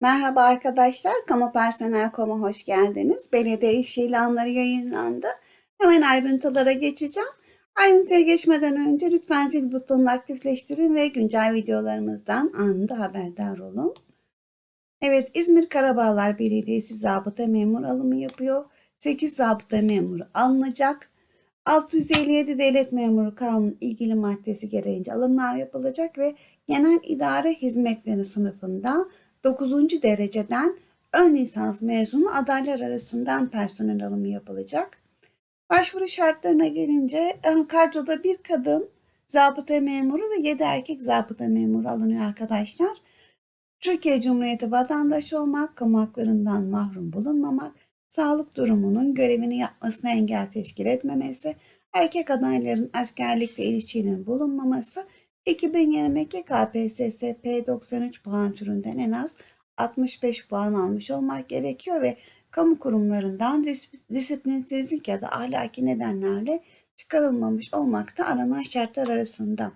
Merhaba arkadaşlar, Kamu Personel Kom'a hoş geldiniz. Belediye iş ilanları yayınlandı. Hemen ayrıntılara geçeceğim. Ayrıntıya geçmeden önce lütfen zil butonunu aktifleştirin ve güncel videolarımızdan anında haberdar olun. Evet, İzmir Karabağlar Belediyesi zabıta memur alımı yapıyor. 8 zabıta memuru alınacak. 657 devlet memuru kanun ilgili maddesi gereğince alımlar yapılacak ve genel idare hizmetleri sınıfında 9. dereceden ön lisans mezunu adaylar arasından personel alımı yapılacak. Başvuru şartlarına gelince e, kadroda bir kadın zabıta memuru ve 7 erkek zabıta memuru alınıyor arkadaşlar. Türkiye Cumhuriyeti vatandaşı olmak, kamu haklarından mahrum bulunmamak, sağlık durumunun görevini yapmasına engel teşkil etmemesi, erkek adayların askerlikle ilişkinin bulunmaması, 2022 KPSS P93 puan türünden en az 65 puan almış olmak gerekiyor ve kamu kurumlarından dis- disiplinsizlik ya da ahlaki nedenlerle çıkarılmamış olmak da aranan şartlar arasında.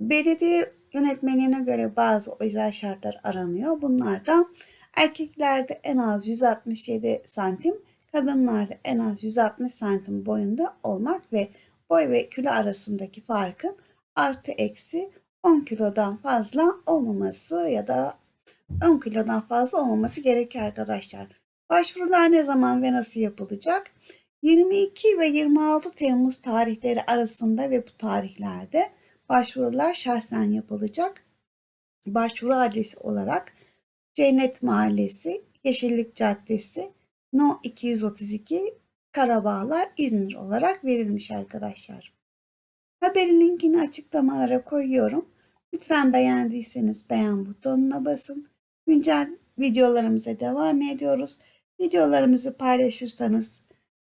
Belediye yönetmeliğine göre bazı özel şartlar aranıyor. Bunlar da erkeklerde en az 167 santim, kadınlarda en az 160 santim boyunda olmak ve boy ve kilo arasındaki farkın artı eksi 10 kilodan fazla olmaması ya da 10 kilodan fazla olmaması gerekiyor arkadaşlar. Başvurular ne zaman ve nasıl yapılacak? 22 ve 26 Temmuz tarihleri arasında ve bu tarihlerde başvurular şahsen yapılacak. Başvuru adresi olarak Cennet Mahallesi, Yeşillik Caddesi, No 232, Karabağlar, İzmir olarak verilmiş arkadaşlar. Haberin linkini açıklamalara koyuyorum. Lütfen beğendiyseniz beğen butonuna basın. Güncel videolarımıza devam ediyoruz. Videolarımızı paylaşırsanız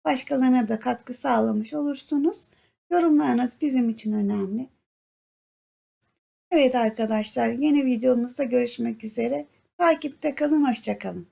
başkalarına da katkı sağlamış olursunuz. Yorumlarınız bizim için önemli. Evet arkadaşlar yeni videomuzda görüşmek üzere. Takipte kalın, hoşçakalın.